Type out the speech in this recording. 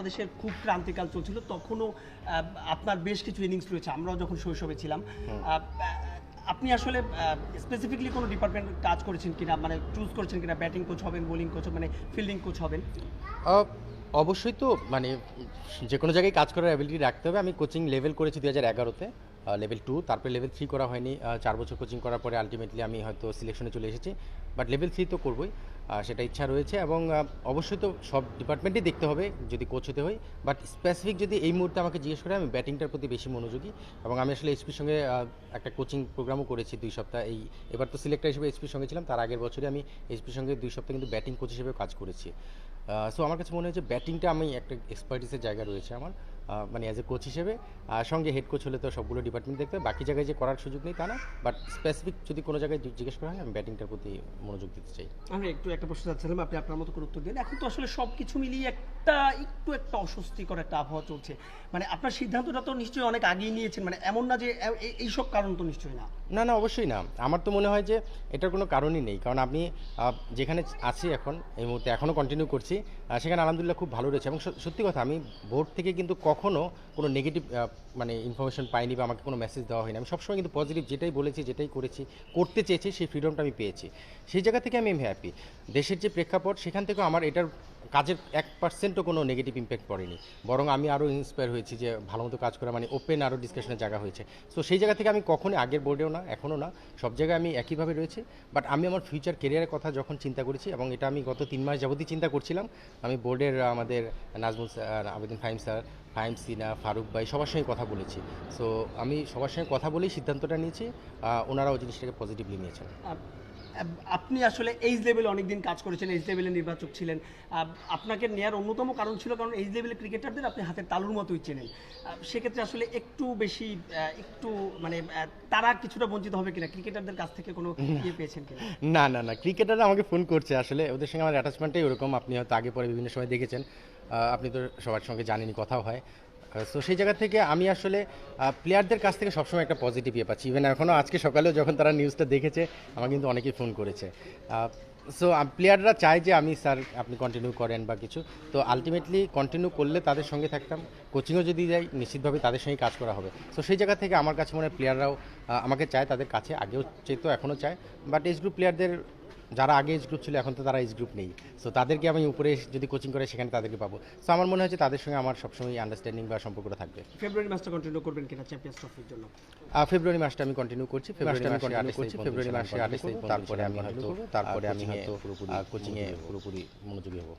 বাংলাদেশের খুব ক্রান্তিকাল চলছিল তখনও আপনার বেশ কিছু ইনিংস রয়েছে আমরাও যখন শৈশবে ছিলাম। আপনি আসলে স্পেসিফিকলি কোনো ডিপার্টমেন্ট কাজ করেছেন কিনা মানে চুজ করেছেন কিনা ব্যাটিং কোচ হবেন বোলিং কোচ মানে ফিল্ডিং কোচ হবেন? অবশ্যই তো মানে যে কোনো জায়গায় কাজ করার অ্যাবিলিটি রাখতে হবে। আমি কোচিং লেভেল করেছি দু হাজার এগারোতে। লেভেল টু তারপরে লেভেল থ্রি করা হয়নি। চার বছর কোচিং করার পরে আলটিমেটলি আমি হয়তো সিলেকশনে চলে এসেছি। বাট লেভেল থ্রি তো করবই। সেটা ইচ্ছা রয়েছে এবং অবশ্যই তো সব ডিপার্টমেন্টেই দেখতে হবে যদি কোচ হতে হয়। বাট স্পেসিফিক যদি এই মুহূর্তে আমাকে জিজ্ঞেস করে, আমি ব্যাটিংটার প্রতি বেশি মনোযোগী। এবং আমি আসলে এসপির সঙ্গে একটা কোচিং প্রোগ্রামও করেছি দুই সপ্তাহ। এই, এবার তো সিলেক্টার হিসেবে এসপির সঙ্গে ছিলাম। তার আগের বছরে আমি এসপির সঙ্গে দুই সপ্তাহ কিন্তু ব্যাটিং কোচ হিসেবে কাজ করেছি। সো আমার কাছে মনে হয়েছে ব্যাটিংটা আমি একটা এক্সপার্টিসের জায়গা রয়েছে আমার। মানে অ্যাজ এ কোচ হিসেবে। আর সঙ্গে হেড কোচ হলে তো সবগুলো ডিপার্টমেন্ট দেখতে হবে। বাকি জায়গায় যে করার সুযোগ নেই তা না। বাট স্পেসিফিক যদি কোনো জায়গায় জিজ্ঞেস করা হয় আমি ব্যাটিংটার প্রতি মনোযোগ দিতে চাই। আমি একটু একটা প্রশ্ন চাচ্ছিলাম আপনি আপনার মতো করে উত্তর দিন এখন তো আসলে সব কিছু মিলিয়ে একটা একটু একটা অস্বস্তিকর একটা আবহাওয়া চলছে। মানে আপনার সিদ্ধান্তটা তো নিশ্চয়ই অনেক আগেই নিয়েছেন। মানে এমন না যে এইসব কারণ তো নিশ্চয়ই না। না না অবশ্যই না। আমার তো মনে হয় যে এটার কোনো কারণই নেই। কারণ আমি আহ, যেখানে আছি এখন এই মুহূর্তে এখনও কন্টিনিউ করছি সেখানে আলহামদুলিল্লাহ খুব ভালো রয়েছে। এবং সত- সত্যি কথা আমি বোর্ড থেকে কিন্তু কখনো কোনো নেগেটিভ মানে ইনফরমেশন পাইনি বা আমাকে কোনো মেসেজ দেওয়া হয়নি। আমি সবসময় কিন্তু পজিটিভ যেটাই বলেছি, যেটাই করেছি, করতে চেয়েছি, সেই ফ্রিডমটা আমি পেয়েছি। সেই জায়গা থেকে আমি হ্যাপি দেশের যে প্রেক্ষাপট, সেখান থেকেও আমার এটার কাজের এক পার্সেন্টও কোনো নেগেটিভ ইম্প্যাক্ট পড়েনি। বরং আমি আরও ইন্সপায়ার হয়েছি যে ভালো মতো কাজ করা মানে ওপেন আরও ডিসকাশনের জায়গা হয়েছে। সো সেই জায়গা থেকে আমি কখনই আগের বোর্ডেও না, এখনও না। সব জায়গায় আমি একইভাবে রয়েছি। বাট আমি আমার ফিউচার কেরিয়ারের কথা যখন চিন্তা করেছি এবং এটা আমি গত তিন মাস যাবতই চিন্তা করছিলাম, আমি বোর্ডের আমাদের নাজমুল স্যার আবেদিন ফাহিম স্যার, ফাহিম সিনা ফারুক ভাই সবার সঙ্গে কথা বলেছি। সো আমি সবার সঙ্গে কথা বলেই সিদ্ধান্তটা নিয়েছি ওনারা ওই জিনিসটাকে পজিটিভলি নিয়েছেন। আপনি আসলে এইজ লেভেলে অনেকদিন কাজ করেছেন এইজ লেভেলে নির্বাচক ছিলেন। আপনাকে নেয়ার অন্যতম কারণ ছিল কারণ এইজ লেভেলে ক্রিকেটারদের আপনি হাতের তালুর মতোই চেনেন। সেক্ষেত্রে আসলে একটু বেশি একটু মানে তারা কিছুটা বঞ্চিত হবে কিনা? ক্রিকেটারদের কাছ থেকে কোনো ইয়ে পেয়েছেন না না না ক্রিকেটাররা আমাকে ফোন করছে আসলে। ওদের সঙ্গে আমার অ্যাটাচমেন্টটাই ওরকম। আপনি হয়তো আগে পরে বিভিন্ন সময় দেখেছেন। আপনি তো সবার সঙ্গে জানেনই, কথাও হয়। সো সেই জায়গা থেকে আমি আসলে প্লেয়ারদের কাছ থেকে সবসময় একটা পজিটিভ ইয়ে পাচ্ছি। ইভেন এখনও আজকে সকালেও যখন তারা নিউজটা দেখেছে আমাকে কিন্তু অনেকেই ফোন করেছে। সো প্লেয়াররা চায় যে আমি, স্যার, আপনি কন্টিনিউ করেন বা কিছু। তো আলটিমেটলি কন্টিনিউ করলে তাদের সঙ্গে থাকতাম। কোচিংও যদি যাই, নিশ্চিতভাবে তাদের সঙ্গে কাজ করা হবে। সো সেই জায়গা থেকে আমার কাছে মনে হয় প্লেয়াররাও আমাকে চায়, তাদের কাছে আগেও চেয়েতো এখনও চায়। বাট এজ গ্রুপ প্লেয়ারদের যারা আগে এজ গ্রুপ ছিল এখন তো তারা এজ গ্রুপ নেই। সো তাদেরকে আমি উপরে যদি কোচিং করে সেখানে তাদেরকে পাবো। সো আমার মনে হয় তাদের সঙ্গে আমার সবসময় আন্ডারস্ট্যান্ডিং বা সম্পর্কটা থাকবে। ফেব্রুয়ারি মাসটা কন্টিনিউ করবেন কিনা চ্যাম্পিয়ন্স ট্রফির জন্য? ফেব্রুয়ারি মাসটা আমি কন্টিনিউ করছি। ফেব্রুয়ারি মাসে continue করছি, ফেব্রুয়ারি মাসে আঠাশ তারপরে আমি হয়তো তারপরে আমি কোচিংয়ে হয়তো পুরোপুরি কোচিংয়ে পুরোপুরি মনোযোগী হব।